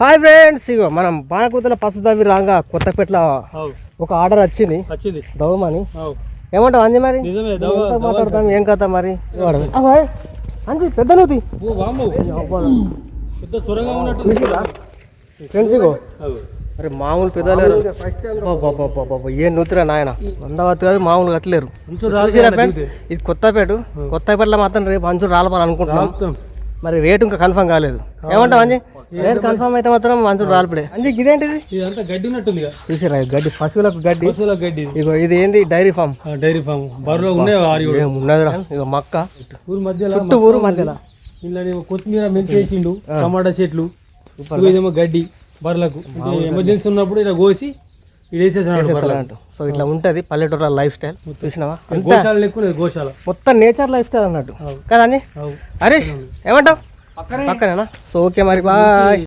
Hi friends ఇగో మనం పానకూతల పసు దవ్వి రాగా కొత్తపేటలో ఒక ఆర్డర్ వచ్చింది. వచ్చింది. దవ్వమని. అవు. ఏమంటావు అంజి మరి? మాట్లాడతాం ఏం కథ మరి? అంజి పెద్ద నూతి. ఫ్రెండ్స్ ఇగో. అరే మామూలు పెద్దలేరు ఏం నూతిరా నాయన? వందవత్తు కాదు మామూలు కట్టలేరు ఇది కొత్తపేట. కొత్తపేటలో మాత్రం రేపు అంచు రాలని అనుకుంటున్నాం. మొత్తం మరి రేటు ఇంకా కన్ఫర్మ్ కాలేదు. ఏమంటావు అంజి రేట్ కన్ఫర్మ్ అయితే మాత్రం మంచు రాలిపడే. అంజి ఇదేంటిది? ఇదంతా గడ్డి ఉన్నట్టుంది ఇది గడ్డి పశువులకు గడ్డి. పశువుల గడ్డి. ఇగో ఇది ఏంది? Dairy farm. Dairy farm. బర్రెలో ఉన్నాయి ఆరు ఏడు. ఏమున్నదిరా ఇగో మక్క. ఊరు మధ్యలో చుట్టూ ఊరు మధ్యలో. ఇలా కొత్తిమీర మెంతి వేసిండు టమాటా చెట్లు. ఇదేమో గడ్డి బర్రెలకు. అంటే ఎమర్జెన్సీ ఉన్నప్పుడు ఇలా కోసి అంటూ సో ఇట్లా ఉంటది పల్లెటూరుల లైఫ్ స్టైల్ చూసినావా? గోశాల మొత్తం నేచర్ లైఫ్ స్టైల్ అన్నట్టు. కదా అవు. హరీష్ ఏమంటావు? పక్కనేనా సో ఓకే మరి బాయ్